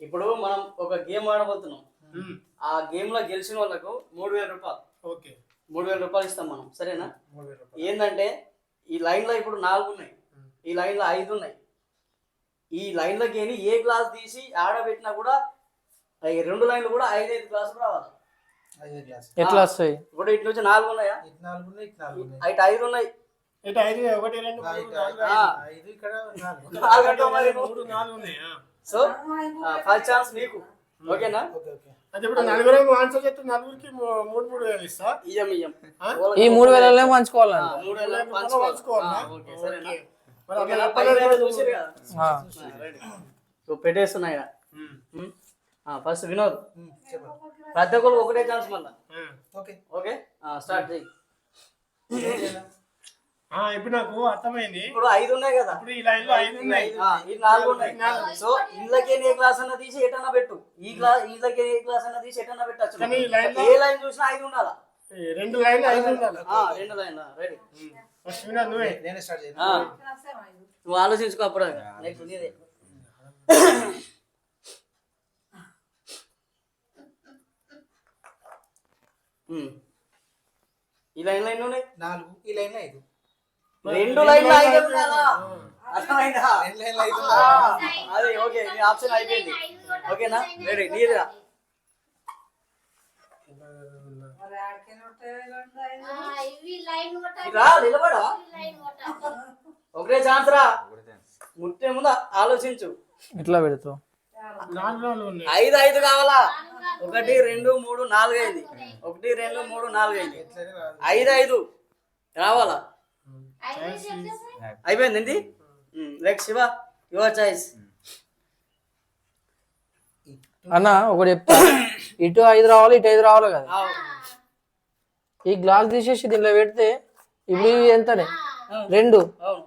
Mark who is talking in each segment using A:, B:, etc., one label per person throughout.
A: ఇప్పుడు మనం ఒక గేమ్ ఆడబోతున్నాం ఆ గేమ్లో గెలిచిన వాళ్ళకు మూడు వేల రూపాయలు
B: ఓకే
A: మూడు వేల రూపాయలు ఇస్తాం మనం సరేనా
B: మూడు వేల రూపాయలు.
A: ఏంటంటే ఈ లైన్లో ఇప్పుడు నాలుగు ఉన్నాయి. ఈ లైన్లో ఐదు ఉన్నాయి ఈ లైన్లోకి వెళ్ళి ఏ గ్లాస్ తీసి ఆడబెట్టినా కూడా ఈ రెండు లైన్లు కూడా ఐదు ఐదు గ్లాసులు రావాలి
C: ఎట్లా వస్తాయి
A: ఇప్పుడు ఇటు నుంచి నాలుగు ఉన్నాయా
D: ఇటు నాలుగు ఉన్నాయి ఇటు నాలుగు ఉన్నాయి
A: ఇటు ఐదు ఉన్నాయి
B: ఇటు ఐదు ఒకటి రెండు
D: ఇక్కడ నాలుగు
A: నాలుగు సో ఫస్ట్ ఛాన్స్ మీకు ఓకేనా
B: ఆ?
C: ఈ మూడు వేలనే
A: ఆ,
C: పంచుకోవాలంట
A: మూడు వేల
B: మూడు
A: పంచుకోవాలి.
B: పంచుకోవాలా?
A: ఆ, ఓకే, సరేనా?
B: ఓకే. మరి
A: ఓకేనా?
B: అట్లా
A: పైన
B: పదివేలు
A: చూసిర్రు కదా?
C: ఆ.
A: ఆ, రెడీ. సో పెట్టేస్తున్నా ఇక్కడ
B: ఉమ్,
A: ఫస్ట్ వినోద్
D: చెప్పండి
A: ప్రతి ఒక్కరు ఒకటే ఛాన్స్ మళ్ళా.
D: ఓకే
A: ఓకే స్టార్ట్ చేయి
B: ఇప్పుడు నాకు అర్థమైంది.
A: ఇప్పుడు ఐదు ఉన్నాయి కదా.
B: ఇప్పుడు ఈ లైన్లో ఐదు ఉన్నాయి.
A: ఈ నాలుగు ఉన్నాయి. సో ఇళ్ళకి ఏ గ్లాస్ అన్న తీసి ఎటన్నా పెట్టు. ఈ గ్లాస్ ఇళ్ళకి ఏ గ్లాస్ అన్న తీసి ఎటన్నా పెట్టచ్చు.
B: కానీ ఈ లైన్ లో-
A: ఏ లైన్ చూసినా ఐదు ఉండాలా?
B: రెండు లైన్లు ఐదు ఉండాలి?
A: ఆ, రెండు లైన్ రెడీ
B: ఫస్ట్ నువ్వే?
D: నేనే స్టార్ట్ చేయను.
A: నువ్వు? ఆలోచించుకో అప్పుడు. నెక్స్ట్ నీదే. ఈ లైన్ లైన్ ఉన్నాయి?
D: నాలుగు. ఈ లైన్లో ఐదు.
A: రెండు లైన్లు ఐదు ఉండాలా అర్థమైందా?
D: రెండు లైన్లు ఐదు
A: ఆ,
D: ఉండాలి.
A: అదే ఓకే నీ ఆప్షన్ అయిపోయింది. ఓకేనా? రెడీ నీదిరా నిలబడా? ఒకటే ఛాన్స్ రా. ముట్టే ముందు ఆలోచించు.
C: ఎట్లా పెడతావు.
A: ఐదు ఐదు కావాలా? ఒకటి రెండు మూడు నాలుగు అయింది ఒకటి రెండు మూడు నాలుగు
D: రాదు.
A: ఐదు ఐదు. రావాలా? అయిపోయింది ఏంటి లైక్ శివ యువర్ చాయిస్
C: అన్న ఒకటి చెప్తా ఇటు ఐదు రావాలి ఇటు ఐదు రావాలి కదా. ఈ గ్లాస్ తీసేసి దీనిలో పెడితే ఇప్పుడు ఇవి ఎంతనే? రెండు.
A: అవును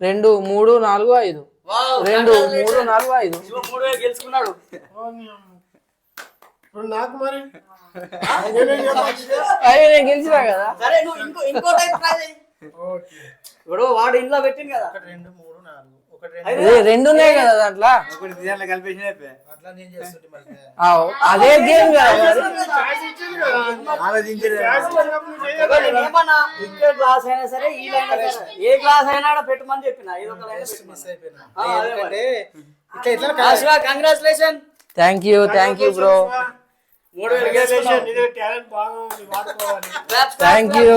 C: రెండు మూడు నాలుగు ఐదు.
A: వావ్,
C: రెండు. మూడు నాలుగు ఐదు.
A: శివ మూడు వేలు గెలుచుకున్నాడు
B: నాకు మరి?
C: అయ్యి నేను గెలిచినా కదా.
A: సరే నువ్వు ఇంకో ఇంకో టైప్ ట్రై ఇప్పుడు వాడు ఇంట్లో పెట్టింది కదా.
D: ఒకటి రెండు మూడు నాలుగు. ఒకటి రెండు.
C: ఉన్నాయి కదా దాంట్లో?
D: అట్లా నేను చేస్తుంటే మరి.
C: ఆ, అదే గేమ్ కదా. మరి.
A: ఇక్కడ గ్లాస్ అయినా సరే ఈ లైన్ అయినా సరే ఏ గ్లాస్ అయినా ఆడ పెట్టమని చెప్పిన. ఇది ఒక లైన్
D: జస్ట్ మిస్ అయిపోయినా.
A: ఆ, అదే
D: ఎందుకంటే ఇట్లా
A: congratulation
C: thank you thank you bro
A: మూడు వేలు గెలుచుకున్నావు
B: ఇది టాలెంట్ బాగా ఉంది వాడుకోవాలి.
C: Thank you